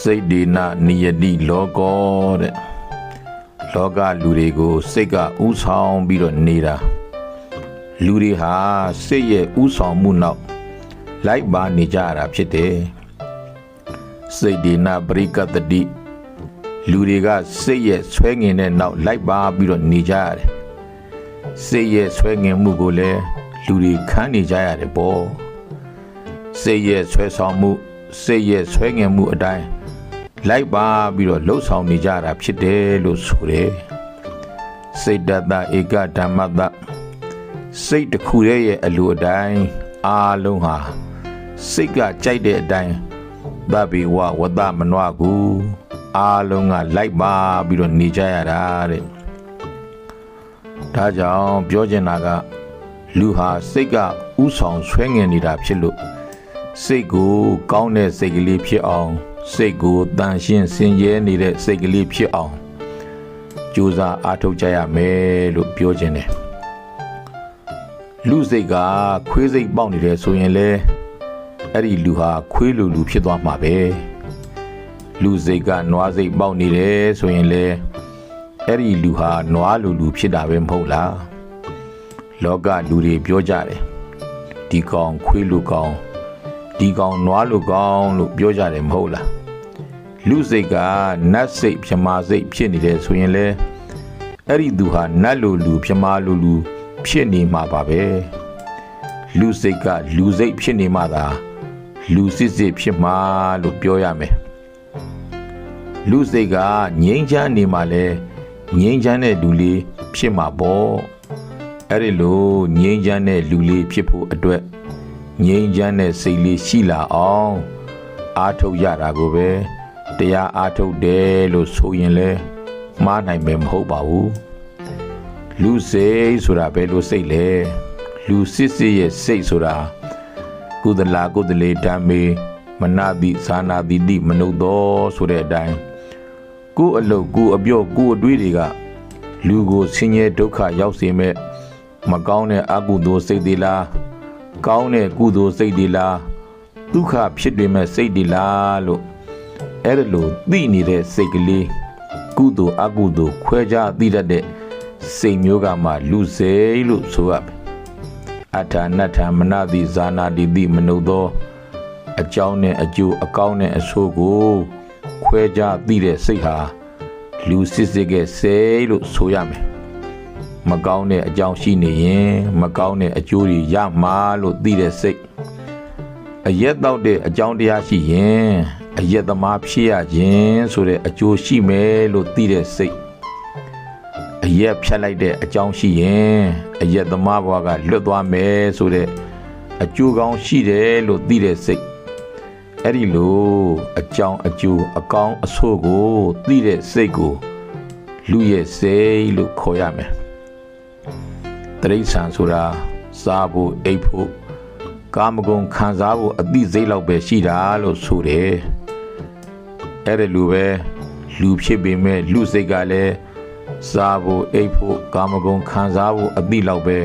စိတ်ဒေနနိယတိလောကောတဲ့လောကလူတွေကိုစိတ်ကဥဆောင်ပြီးတော့နေတာလူတွေဟာစိတ်ရဲ့ဥဆောင်မှုနောက်လိုက်ပါနေကြရတာဖြစ်တယ်စိတ်ဒေနပရိကတတိလူတွေကစိတ်ရဲ့ဆွဲငင်တဲ့နောက်လိုက်ပါပြီးတော့နေကြရတယ်စိတ်ရဲ့ဆွဲငင်မှုကိုလည်းလူတွေခံနေကြရတယ်ပေါ့စိတ်ရဲ့ဆွဲဆောင်မှုစိတ်ရဲ့ဆွဲငင်မှုအတိုင်း လိုက်ပါပြီးတော့လှုပ်ဆောင်နေကြတာဖြစ်တယ်လို့ဆိုတယ်စိတ်တတဧကဓမ္မတစိတ်တစ်ခုရဲ့ရဲ့အလိုအတိုင်းအားလုံးဟာစိတ်ကကြိုက်တဲ့အတိုင်းသဗ္ဗေဝဝတ္တမနွကူအားလုံးကလိုက်ပါပြီးတော့နေကြရတာတဲ့ဒါကြောင့်ပြောချင်တာကလူဟာစိတ်ကဥဆောင်ဆွဲငင်နေတာဖြစ်လို့စိတ်ကိုကောင်းတဲ့စိတ်ကလေးဖြစ်အောင် စိတ်ကိုတန်ရှင်းစင်ကြဲနေတဲ့စိတ်ကလေးဖြစ်အောင်ကြိုးစားအားထုတ်ကြရမယ်လို့ပြောချင်တယ်လူစိတ်ကခွေးစိတ်ပေါက်နေတယ်ဆိုရင်လေအဲ့ဒီလူဟာခွေးလူလူဖြစ်သွားမှာပဲလူစိတ်ကနွားစိတ်ပေါက်နေတယ်ဆိုရင်လေအဲ့ဒီလူဟာနွားလူလူဖြစ်တာပဲမဟုတ်လားလောကလူတွေပြောကြတယ်ဒီကောင်ခွေးလူကောင်ဒီကောင်နွားလူကောင်လို့ပြောကြတယ်မဟုတ်လား လူစိတ်ကနတ်စိတ်ပြမာစိတ်ဖြစ်နေတယ်ဆိုရင်လေအဲ့ဒီသူဟာနတ်လူလူပြမာလူလူဖြစ်နေမှာပါပဲလူစိတ်ကလူစိတ်ဖြစ်နေမှသာလူစစ်စစ်ဖြစ်မှာလို့ပြောရမယ်လူစိတ်ကငြိမ်းချမ်းနေမှလဲငြိမ်းချမ်းတဲ့လူလေးဖြစ်မှာပေါ့အဲ့ဒီလိုငြိမ်းချမ်းတဲ့လူလေးဖြစ်ဖို့အတွက်ငြိမ်းချမ်းတဲ့စိတ်လေးရှိလာအောင်အားထုတ်ရတာကိုပဲ တရားအားထုတ်တယ်လို့ဆိုရင်လဲမှားနိုင်မယ်မဟုတ်ပါဘူးလူစိတ်ဆိုတာဘယ်လိုစိတ်လဲလူစစ်စစ်ရဲ့စိတ်ဆိုတာကုသလာကုသလေဓမ္မေမနတိသာနာတိတိမနုသောဆိုတဲ့အတိုင်းကိုယ်အလုတ်ကိုယ်အပြော့ကိုယ်အတွေးတွေကလူကိုဆင်းရဲဒုက္ခရောက်စေမဲ့မကောင်းတဲ့အကုသိုလ်စိတ်တွေလားကောင်းတဲ့ကုသိုလ်စိတ်တွေလားဒုက္ခဖြစ်တွေမဲ့စိတ်တွေလားလို့ အဲ့ဒါလို့သိနေတဲ့စိတ်ကလေးကုသိုလ်အကုသိုလ်ခွဲခြားသိတတ်တဲ့စိတ်မျိုးကမှလူစိတ်လို့ဆိုရမယ်အထာနထမနတိဇာနာတိတိမနုသော အကြောင်းနဲ့အကျိုးအကောင်းနဲ့အဆိုးကို ခွဲခြားသိတဲ့စိတ်ဟာလူစစ်စစ်ကစိတ်လို့ဆိုရမယ်မကောင်းတဲ့အကြောင်းရှိနေရင်မကောင်းတဲ့အကျိုးတွေရမှာလို့သိတဲ့စိတ်အရက်တော့တဲ့အကြောင်းတရားရှိရင် အရက်သမားဖြစ်ရခြင်းဆိုတဲ့အကျိုးရှိမယ်လို့သိတဲ့စိတ်အရက်ဖြတ်လိုက်တဲ့အကြောင်းရှိရင်အရက်သမားဘဝကလွတ်သွားမယ်ဆိုတဲ့အကျိုးကောင်းရှိတယ်လို့သိတဲ့စိတ်အဲ့ဒီလိုအကြောင်းအကျိုးအကောင်းအဆိုးကိုသိတဲ့စိတ်ကိုလူရဲ့စိတ်လို့ခေါ်ရမယ်တရိษံဆိုတာစားဖို့အိပ်ဖို့ကာမဂုဏ်ခံစားဖို့အသိစိတ်လောက်ပဲရှိတာလို့ဆိုတယ် အဲ့ဒီလိုပဲလူဖြစ်ပေမဲ့လူစိတ်ကလည်းစားဖို့အိပ်ဖို့ကာမဂုဏ်ခံစားဖို့အသိလောက်ပဲ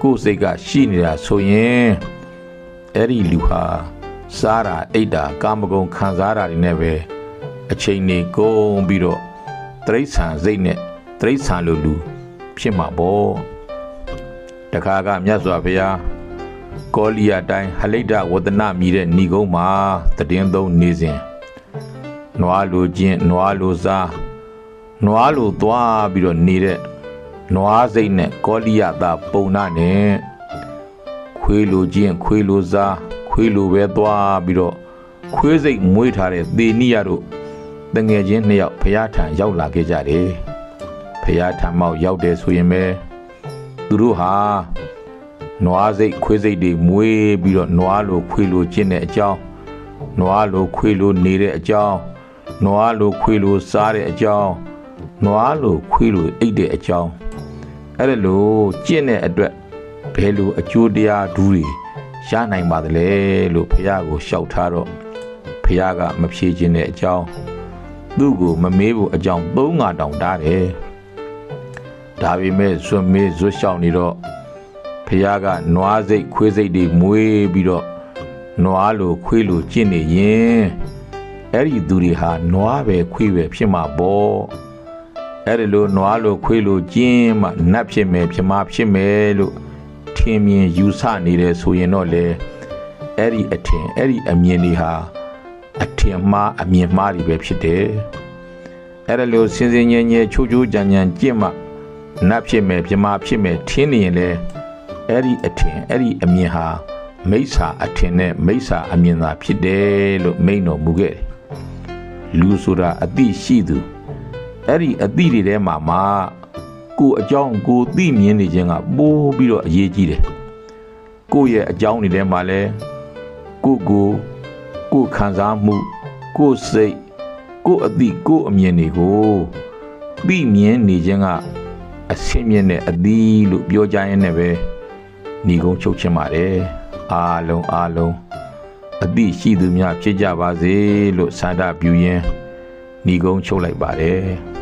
ကိုယ်စိတ်ကရှိနေတာဆိုရင်အဲ့ဒီလူဟာစားတာအိတ်တာကာမဂုဏ်ခံစားတာတွေနဲ့ပဲအချိန်နေကုန်ပြီးတော့တရိษံစိတ်နဲ့တရိษံလိုလူဖြစ်မှာပေါ့တခါကမြတ်စွာဘုရားကောလီယာတိုင်းဟလိတ္တဝဒနာမြည်တဲ့ဏီကုန်းမှာတည်င်းသုံးနေစဉ် နွားလိုချင်းနွားလိုစားနွားလိုသွားပြီးတော့နေတဲ့နွားစိတ်နဲ့ကောလီယာသာပုံနာနဲ့ခွေးလိုချင်းခွေးလိုစားခွေးလိုပဲသွားပြီးတော့ခွေးစိတ်မွေးထားတဲ့သေနိယတို့တငယ်ချင်းနှစ်ယောက်ဖះထံရောက်လာခဲ့ကြတယ်ဖះထံမောက်ရောက်တယ်ဆိုရင်ပဲသူတို့ဟာနွားစိတ်ခွေးစိတ်တွေမွေးပြီးတော့နွားလိုခွေးလိုကျင့်တဲ့အကြောင်းနွားလိုခွေးလိုနေတဲ့အကြောင်း နွားလိုခွေးလိုစားတဲ့အကြောင်းနွားလိုခွေးလိုအိတ်တဲ့အကြောင်းအဲ့ဒါလိုကျင့်တဲ့အတွက်ဘယ်လိုအကျိုးတရားဒူးတွေရနိုင်ပါသလဲလို့ဖះကိုလျှောက်ထားတော့ဖះကမဖြေခြင်းတဲ့အကြောင်းသူ့ကိုမမေးဖို့အကြောင်းသုံးငါတောင်တားတယ်ဒါပေမဲ့ဇွတ်မေးဇွတ်လျှောက်နေတော့ဖះကနွားစိတ်ခွေးစိတ်တွေမွေးပြီးတော့နွားလိုခွေးလိုကျင့်နေရင် အဲ့ဒီသူတွေဟာနွားပဲခွေးပဲဖြစ်မှာပေါ့အဲ့ဒီလိုနွားလိုခွေးလိုကျင်းမှနတ်ဖြစ်မယ်ဖြစ်မှာဖြစ်မယ်လို့ထင်မြင်ယူဆနေတယ်ဆိုရင်တော့လေအဲ့ဒီအထင်အဲ့ဒီအမြင်တွေဟာအထင်မှားအမြင်မှားတွေပဲဖြစ်တယ်အဲ့ဒါလို့စင်စင်ញဲញဲချိုးချိုးကြံကြံကြင့်မှနတ်ဖြစ်မယ်ဖြစ်မှာဖြစ်မယ်ထင်းနေရင်လေအဲ့ဒီအထင်အဲ့ဒီအမြင်ဟာမိစ္ဆာအထင်နဲ့မိစ္ဆာအမြင်သာဖြစ်တယ်လို့မိန့်တော်မူခဲ့တယ် လူဆိုတာအတိရှိသူအဲ့ဒီအတိတွေထဲမှာမှကိုယ်အကြောင်းကိုယ်သိမြင်နေခြင်းကပိုးပြီးတော့အရေးကြီးတယ်ကိုယ့်ရဲ့အကြောင်းတွေထဲမှာလဲကိုယ့်ကိုယ်ကိုယ်ခံစားမှုကိုယ်စိတ်ကိုယ်အတိကိုယ်အမြင်တွေကိုသိမြင်နေခြင်းကအစင်းမြင့်တဲ့အသီးလို့ပြောကြရင်လည်းပဲညီကုန်းချုပ်ချင်ပါတယ်အားလုံးအားလုံး အသည့်ရှိသူများဖြစ်ကြပါစေလို့ဆန္ဒပြုရင်းညီကုန်းချုပ်လိုက်ပါတယ်